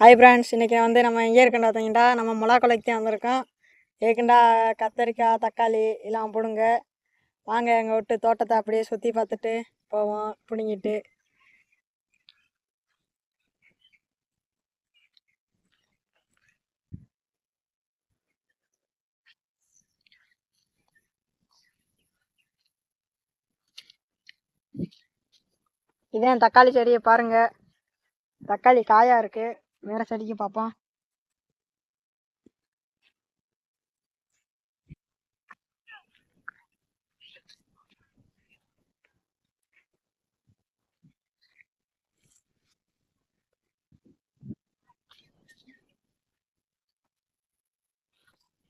Hi friends இன்றைக்கி வந்து நம்ம எங்கே இருக்கேன் பார்த்தீங்கன்னா நம்ம மிளகா கொலைக்கு தான் வந்திருக்கோம். ஏற்கண்டா கத்தரிக்காய் தக்காளி எல்லாம் பிடுங்க. வாங்க எங்கள் விட்டு தோட்டத்தை அப்படியே சுற்றி பார்த்துட்டு போவோம் பிடுங்கிட்டு. இதே தக்காளி செடியை பாருங்கள் தக்காளி காயாக இருக்குது வேற செடிக்கு பாப்போம்.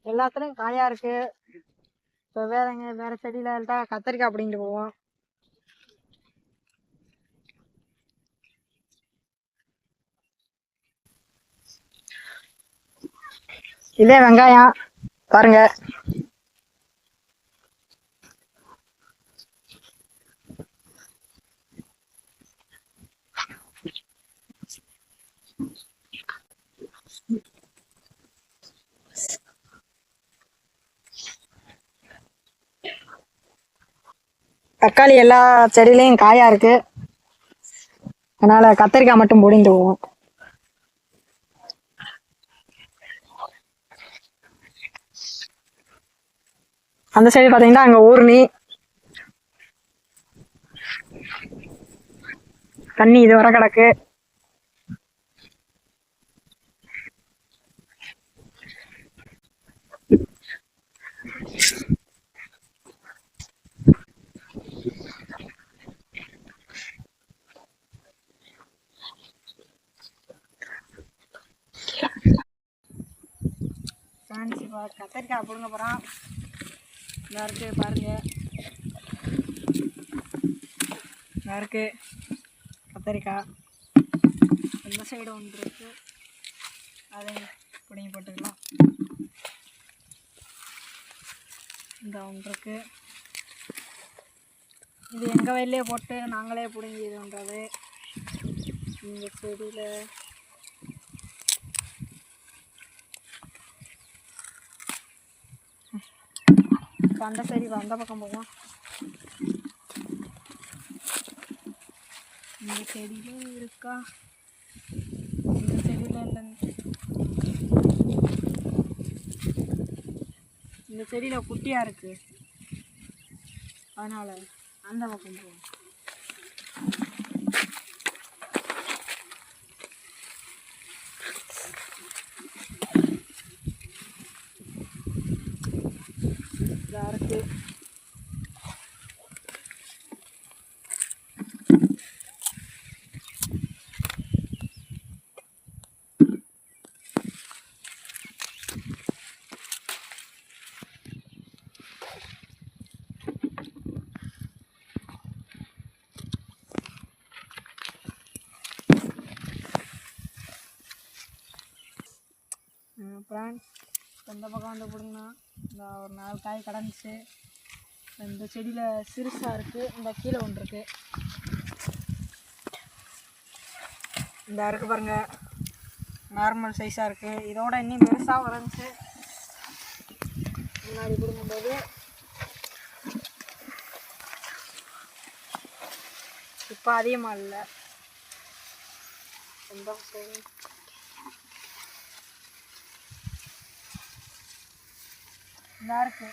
எல்லாத்துலயும் காயா இருக்கு. இப்போ வேறங்க வேற செடியில இருந்தா கத்திரிக்காய் அப்படின்ட்டு போவோம் இதே வெங்காயம் பாருங்க. தக்காளி எல்லா செடியிலையும் காயா இருக்கு. அதனால கத்தரிக்காய் மட்டும் பொடிந்து போவோம் அந்த சைடு பாத்தீங்கன்னா அங்க ஊர்ணி. தண்ணி இது வர கிடக்கு. கத்திரிக்காய் பிடுங்க போகிறான் இதாக இருக்கு பாருங்க. இதாக இருக்கு. கத்தரிக்காய். இந்த சைடு ஒன்று இருக்கு. அதை பிடிங்கி போட்டுக்கலாம். இந்த ஒன்று இருக்கு. இது எங்கள் வயல்லே போட்டு நாங்களே பிடுங்கி இது பண்ணுறது இந்த செடியில் இப்போ அந்த சைடு இப்போ அந்த பக்கம் போவோம். இந்த செடியும் இருக்கா? இந்த செடியில் இல்லை. இந்த செடியில் குட்டியாக இருக்குது அதனால் அந்த பக்கம் போவோம். இதா இருக்கு ஃப்ரெண்ட்ஸ் இந்த பக்கம் வந்து பிடுங்கினா இந்த ஒரு நாலு காய் கடந்துச்சு. இந்த செடியில் சிறுசாக இருக்குது இந்த கீழே ஒன்று இருக்குது இந்த இருக்குது பாருங்கள் நார்மல் சைஸாக இருக்குது இதோட இன்னும் பெருசாக வளர்ந்துச்சு. முன்னாடி கொடுக்கும்போது இப்போ அதிகமாக இல்லை. எந்த சரி நல்லா இருக்கு.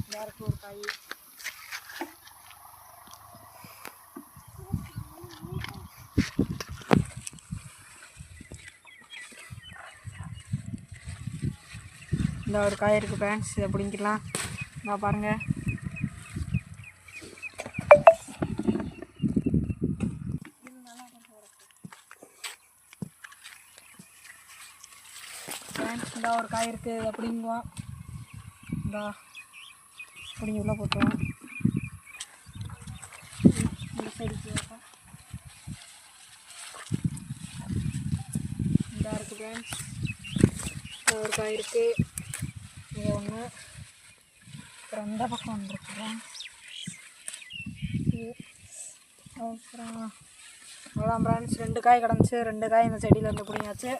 நல்லா இருக்கு ஒரு காய். இந்த ஒரு காய் இருக்கு ஃப்ரெண்ட்ஸ் இதை பிடிங்கிக்கலாம் நான் பாருங்க. ஃப்ரெண்ட்ஸ் இருக்குது இதை பிடிங்குவோம் இந்த பிடிங்கி உள்ளே போட்டுருவோம் இந்த சைடு வைப்போம் இருக்குது ஃப்ரெண்ட்ஸ் ஒரு காய் இருக்குது இது ஒன்று அப்புறம் இந்த பக்கம் வந்துருக்குறேன் அப்புறம் அவ்வளோதான் ஃப்ரெண்ட்ஸ் ரெண்டு காய் கிடந்துச்சு. ரெண்டு காய் இந்த செடியில் இருந்து பிடிங்காச்சு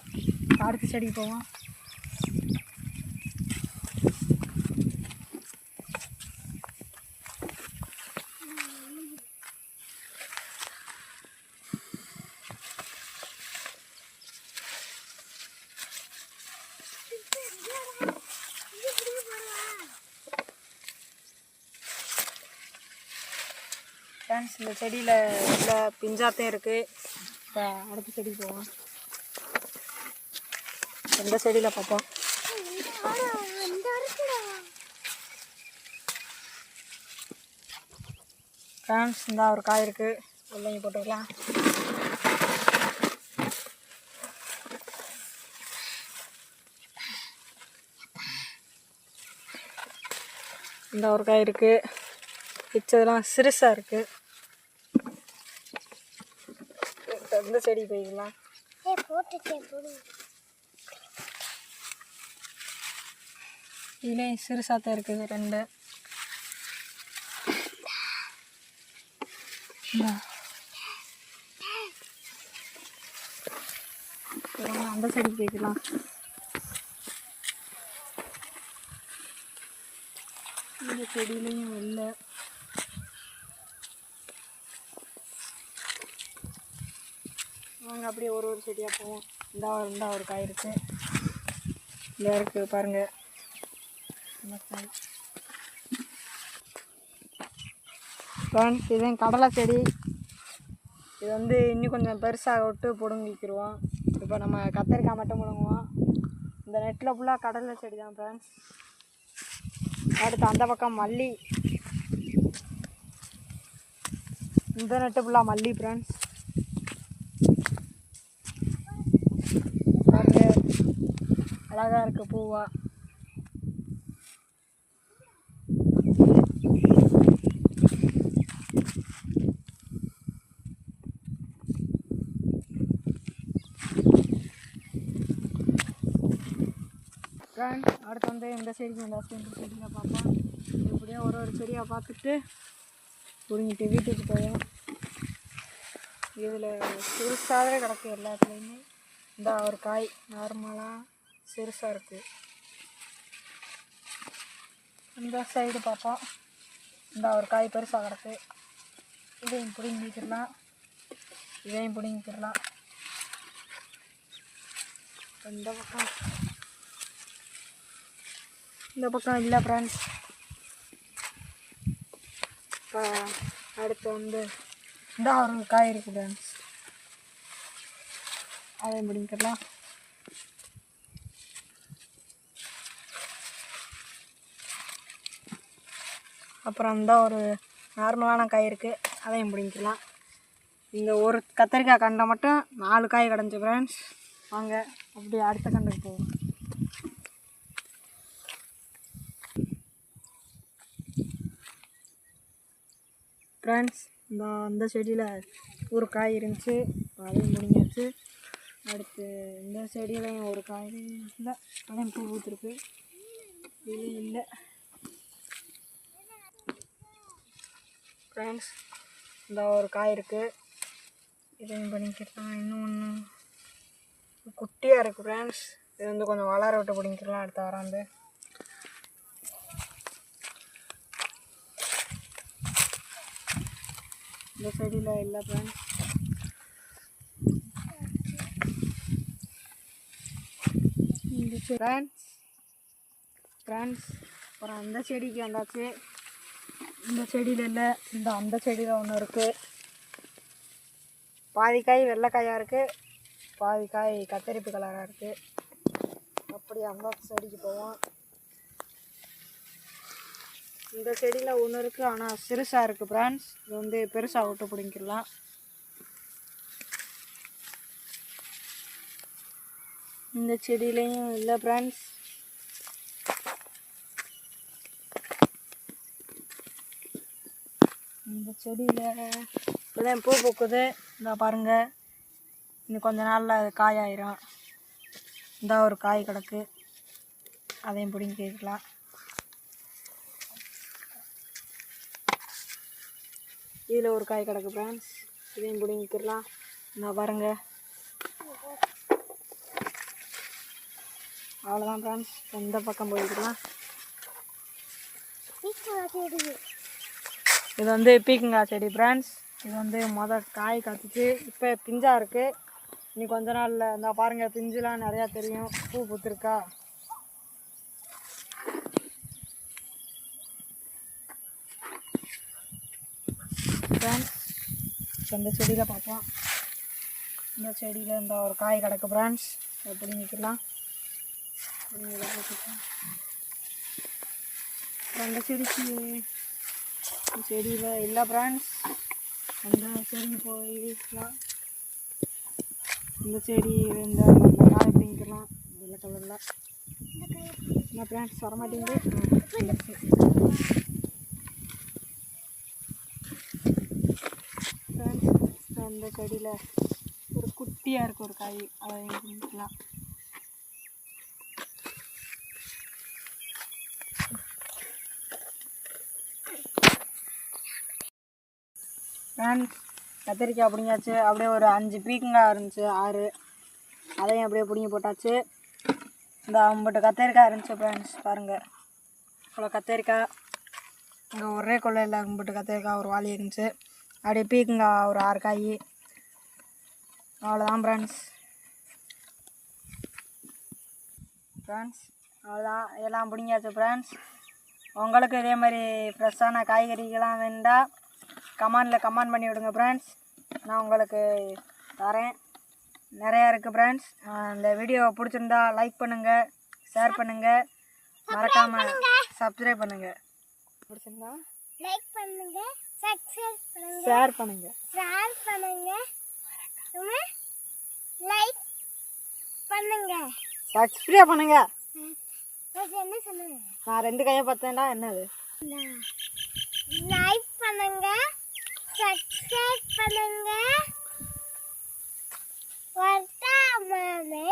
அடுத்த செடிக்கு போவோம். ஃப்ரெண்ட்ஸ் இந்த செடியில் இல்லை பிஞ்சாத்தே இருக்குது இப்போ அடுத்த செடி போவோம். எந்த செடியில் பார்ப்போம்? ஃப்ரெண்ட்ஸ் இந்த ஒரு காய் இருக்குது உள்ளே போட்டுக்கலாம். இந்த ஒரு காய் இருக்குது பிச்சதெல்லாம் சிறுசாக இருக்குது எந்த செடி போய்க்கலாம் இதுலேயும் சிறுசாக தான் இருக்குது ரெண்டு. இந்தா. அந்த செடி போய்க்கலாம் இந்த செடியிலையும் இல்லை வாங்க அப்படியே ஒரு ஒரு செடியாக போவோம். இந்த இந்த ஒரு காய் இருக்கு. இந்த இருக்கு பாருங்க. இந்த காய். ஃப்ரெண்ட்ஸ் இது கடலை செடி. இது வந்து இன்னும் கொஞ்சம் பெருசாக விட்டு பிடுங்கிக்கிடுவோம் இப்போ நம்ம கத்திரிக்காய் மட்டும் பிடுங்குவோம். இந்த நெட்டில் ஃபுல்லாக கடலை செடி தான் ஃப்ரெண்ட்ஸ் அடுத்து அந்த பக்கம் மல்லி. இந்த நெட்டு ஃபுல்லாக மல்லி ஃப்ரெண்ட்ஸ் பாருங்க அழகா இருக்குது பூவாக அடுத்து வந்து இந்த செடிக்கு இந்த இந்த செடியில் பார்ப்போம். இப்படியே ஒரு ஒரு செடியாக பார்த்துட்டு பிடுங்கிட்டு வீட்டுக்கு போவோம். இதில் சிறுசாகவே கிடக்கு எல்லாத்துலேயுமே. இந்த ஒரு காய் நார்மலாக சிறுசாக இருக்குது இந்த சைடு பார்ப்போம் இந்த ஒரு காய் பெருசாக கிடக்கு. இதையும் பிடுங்கிக்கிடலாம் இதையும் பிடிங்கிக்கிடலாம் இந்த பக்கம். இந்த பக்கம் இல்லை ஃப்ரெண்ட்ஸ் இப்போ அடுத்து வந்து இந்த ஒரு காய் இருக்குது ஃப்ரெண்ட்ஸ் அதையும் பிடிங்கிக்கலாம் அப்புறம் இந்த ஒரு நார்மலான காய் இருக்குது அதையும் பிடிங்கிக்கலாம். இந்த ஒரு கத்திரிக்காய் கண்டை மட்டும் நாலு காய் கிடஞ்சி ஃப்ரெண்ட்ஸ் வாங்க அப்படியே அடுத்த கண்டுக்கு போவோம். ஃப்ரெண்ட்ஸ் இந்த அந்த செடியில் ஒரு காய் இருந்துச்சு. அதையும் முடிஞ்சிருச்சு அடுத்து இந்த செடியிலையும் ஒரு காய் இல்லை. அதையும் பூ பூத்துருக்கு. இதுலையும் இல்லை. ஃப்ரெண்ட்ஸ் இந்த ஒரு காய் இருக்குது இதையும் பண்ணிக்கலாம் இன்னும் ஒன்று குட்டியாக இருக்குது ஃப்ரெண்ட்ஸ் இது வந்து கொஞ்சம் வளர விட்டு பிடிங்கிக்கலாம் அடுத்த வராந்து இந்த செடியில் இல்லை ஃப்ரெண்ட்ஸ் இந்த ஃப்ரெண்ட்ஸ் ஃப்ரெண்ட்ஸ் அப்புறம் அந்த செடிக்கு வந்தாச்சு. இந்த செடியில் இல்லை. இந்த அந்த செடியில் ஒன்று இருக்குது பாதிக்காய் வெள்ளைக்காயாக இருக்குது பாதிக்காய் கத்தரிப்பு கலராக இருக்குது அப்படி அந்த செடிக்கு போவோம். இந்த செடியில் ஒன்று இருக்குது ஆனால் சிறுசாக இருக்குது பிரான்ஸ் இது வந்து பெருசாக விட்டு பிடிங்கிடலாம். இந்த செடியிலையும் இல்லை பிரான்ஸ் இந்த செடியில் இப்போதான் பூ பூக்குது. இந்த பாருங்கள் இன்னும் கொஞ்ச நாளில் அது காய் ஆயிரும் இந்த ஒரு காய் கிடக்கு. அதையும் பிடிங்கி கேட்கலாம் இதில் ஒரு காய் கிடக்கு ஃப்ரெண்ட்ஸ் இதையும் பிடிங்கிக்கிறலாம் நான் பாருங்க. அவ்வளோதான் ஃப்ரெண்ட்ஸ் எந்த பக்கம் போய்க்கலாம் இது வந்து பீக்கங்காய் செடி பிரான்ஸ் இது வந்து மொதல் காய் காத்துச்சு இப்போ பிஞ்சாக இருக்குது இனி கொஞ்ச நாளில் இந்த பாருங்கள் பிஞ்சுலாம் நிறையா தெரியும். பூ பூத்துருக்கா. பிரான்ஸ் இந்த செடியில் பார்ப்போம். இந்த செடியில் இந்த ஒரு காய் கிடக்கு பிரான்ஸ் எப்படி நிற்கலாம் அந்த செடிக்கு செடியில் இல்லை ஃப்ரெண்ட்ஸ் அந்த செடி போய்க்கலாம் இந்த செடி இந்த இந்த காய் வெள்ளை கலரில் என்ன ஃப்ரெண்ட்ஸ் வர மாட்டேங்குது? ஃப்ரெண்ட்ஸ் அந்த செடியில் ஒரு குட்டியாக இருக்கும் ஒரு காய். அதை பிடிக்கலாம் ஃப்ரெண்ட்ஸ் கத்திரிக்காய் பிடிங்காச்சு அப்படியே ஒரு அஞ்சு பீக்கங்காய் இருந்துச்சு ஆறு. அதையும் அப்படியே பிடுங்கி போட்டாச்சு. இந்த ஐம்பட்டு கத்திரிக்காய் இருந்துச்சு ஃப்ரெண்ட்ஸ் பாருங்கள் இவ்வளோ கத்திரிக்காய். இங்கே ஒரே கொள்ளையில் ஐம்பட்டு கத்திரிக்காய் ஒரு வாளி இருந்துச்சு. அப்படியே பீக்கங்காய் ஒரு ஆறு காய். அவ்வளோதான் ஃப்ரெண்ட்ஸ் ஃப்ரெண்ட்ஸ் அவ்வளோதான் எல்லாம் பிடிங்காச்சு ஃப்ரெண்ட்ஸ் உங்களுக்கு இதே மாதிரி ஃப்ரெஷ்ஷான காய்கறிகள்லாம் வேண்டாம் கமெண்டில் கமெண்ட் பண்ணி விடுங்க ஃப்ரெண்ட்ஸ் நான் உங்களுக்கு தரேன். நிறையா இருக்குது ஃப்ரெண்ட்ஸ் இந்த வீடியோ பிடிச்சிருந்தா லைக் பண்ணுங்கள் ஷேர் பண்ணுங்கள் மறக்காமல் சப்ஸ்கிரைப் பண்ணுங்கள் பிடிச்சிருந்தா? லைக் பண்ணுங்க சப்ஸ்கிரைப் பண்ணுங்க. ஷேர் பண்ணுங்கள் ஷேர் பண்ணுங்க. லைக் பண்ணுங்க. சப்ஸ்கிரைப் பண்ணுங்கள் அது என்ன சொல்லுங்க நான் ரெண்டு கையை பார்த்தேன்டா என்னது? இந்தா. சப்ஸ்கிரைப் பண்ணுங்க. வர்த்தா மாமே